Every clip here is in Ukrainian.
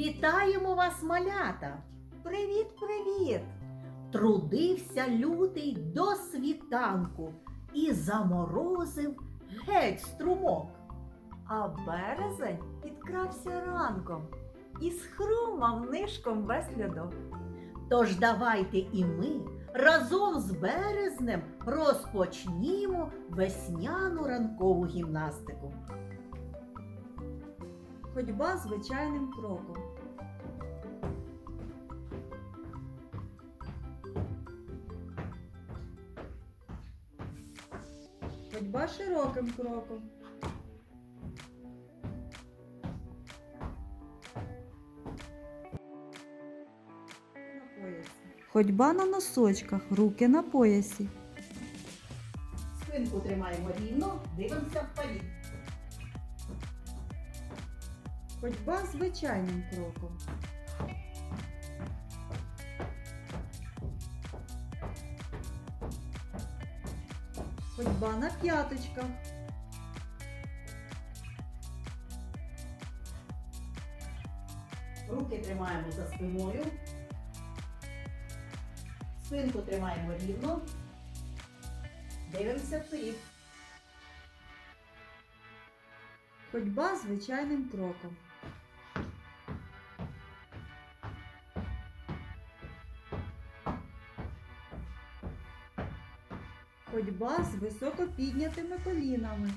Вітаємо вас, малята! Привіт, привіт! Трудився лютий до світанку і заморозив геть струмок. А березень підкрався ранком і схрумав нишком без слідок. Тож давайте і ми разом з березнем розпочнімо весняну ранкову гімнастику. Ходьба звичайним кроком. Ходьба широким кроком. Ходьба на носочках, руки на поясі. Спинку тримаємо рівно, дивимося вперед. Ходьба звичайним кроком. Ходьба на п'яточках. Руки тримаємо за спиною. Спинку тримаємо рівно. Дивимося вперед. Ходьба звичайним кроком. Ходьба з високо піднятими колінами.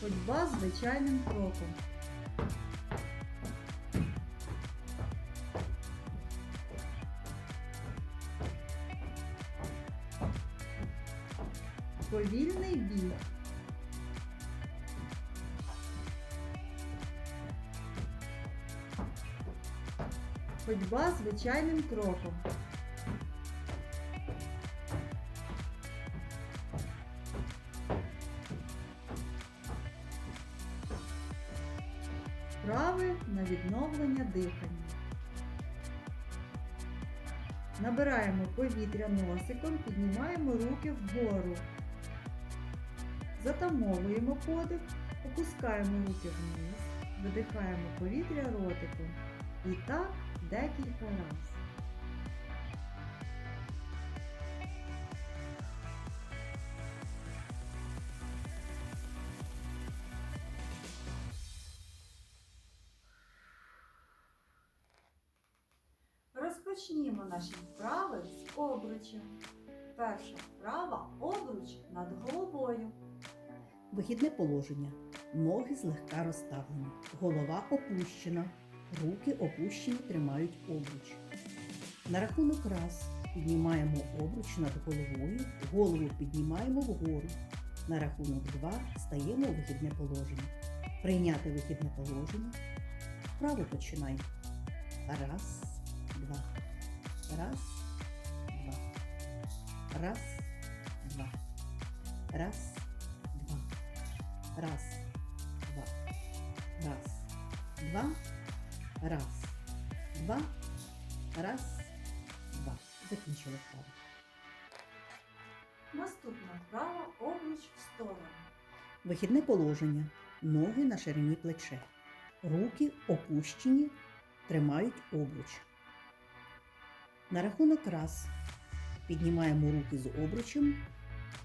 Ходьба звичайним кроком. Повільний біг. Ходьба звичайним кроком. Вправи на відновлення дихання. Набираємо повітря носиком, піднімаємо руки вгору. Затамовуємо подих, опускаємо руки вниз, видихаємо повітря ротиком. І так декілька разів. Розпочнімо наші вправи з обручем. Перша вправа обруч над головою. Вихідне положення. Ноги злегка розставлені. Голова опущена. Руки опущені тримають обруч. На рахунок раз піднімаємо обруч над головою, голову піднімаємо вгору. На рахунок два стаємо у вихідне положення. Прийняти вихідне положення. Вправо починаємо. Раз, два. Раз, два. Раз, два. Раз, два. Раз, два. Раз, два. Раз, два. Раз, два. Закінчили вправу. Наступна вправа обруч в сторону. Вихідне положення. Ноги на ширині плече. Руки опущені, тримають обруч. На рахунок раз піднімаємо руки з обручем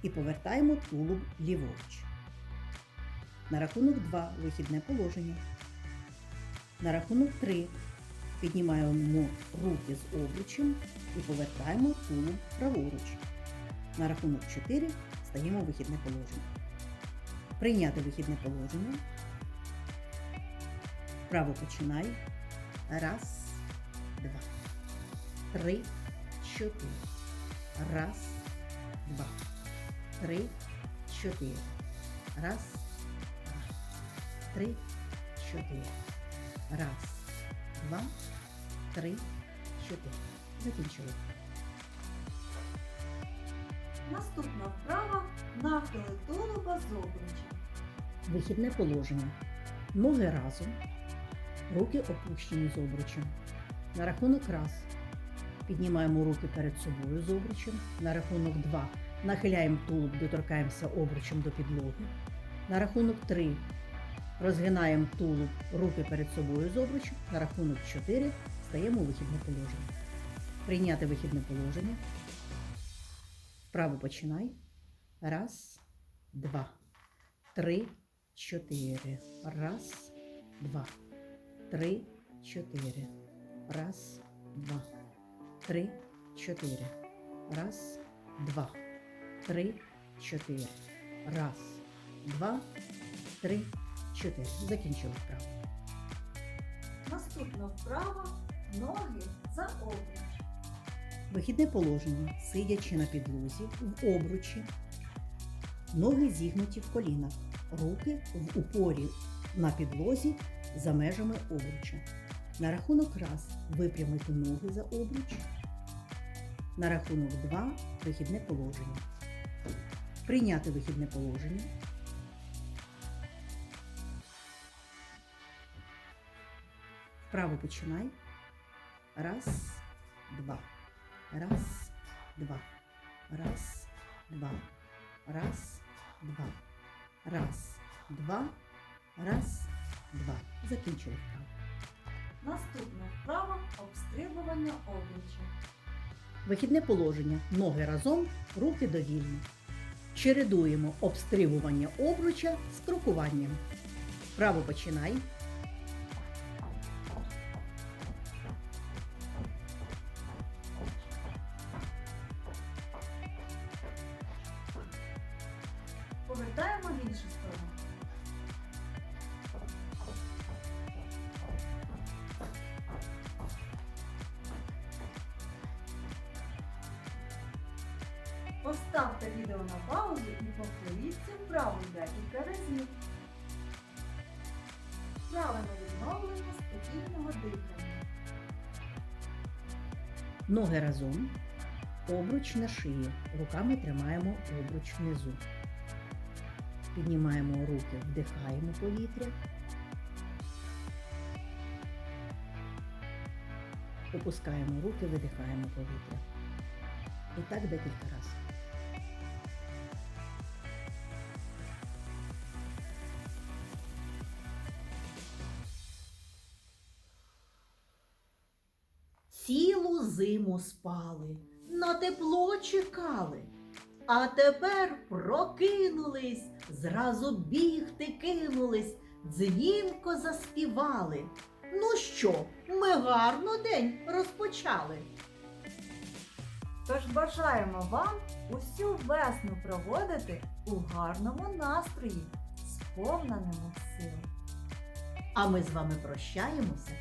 і повертаємо тулуб ліворуч. На рахунок 2 вихідне положення. На рахунок 3 піднімаємо руки з обручем і повертаємо тулуб праворуч. На рахунок 4 стаємо у вихідне положення. Прийняти вихідне положення. Право починай. Раз, два, три, чотири. Раз, два, три, чотири. Раз, два, три, чотири. Раз, два, три, чотири. Закінчили. Наступна вправа нахили тулуба з обручем. Вихідне положення. Ноги разом. Руки опущені з обручем. На рахунок раз. Піднімаємо руки перед собою з обручем. На рахунок 2 нахиляємо тулуб, доторкаємося обручем до підлоги. На рахунок 3 розгинаємо тулуб, руки перед собою з обручем. На рахунок 4 стаємо у вихідне положення. Прийняти вихідне положення. Вправо починай. Раз, два, три, чотири. Раз, два, три, чотири. Раз, два, три, чотири. Раз, два, три, чотири. Раз, два, три, чотири. Закінчили вправо. Наступна вправа ноги за обруч. Вихідне положення, сидячи на підлозі, в обручі, ноги зігнуті в колінах, руки в упорі на підлозі за межами обруча. На рахунок раз випрямити ноги за обруч. На рахунок два вихідне положення. Прийняти вихідне положення. Вправо починай. Раз, два. Раз, два. Раз, два. Раз, два. Раз, два. Раз, два. Закінчили вправо. Наступна вправа обстрибування обруча. Вихідне положення. Ноги разом, руки довільно. Чередуємо обстрибування обруча з крокуванням. Вправо починай. Поставте відео на паузу і повторіть цю вправу декілька разів. Правильно відновлення спокійного дихання. Ноги разом. Обруч на шиї. Руками тримаємо обруч внизу. Піднімаємо руки, вдихаємо повітря. Опускаємо руки, видихаємо повітря. І так декілька разів. Зиму спали, на тепло чекали. А тепер прокинулись, зразу бігти кинулись, дзвінко заспівали. Ну що, ми гарно день розпочали. Тож бажаємо вам усю весну проводити у гарному настрої, сповненому сил. А ми з вами прощаємося.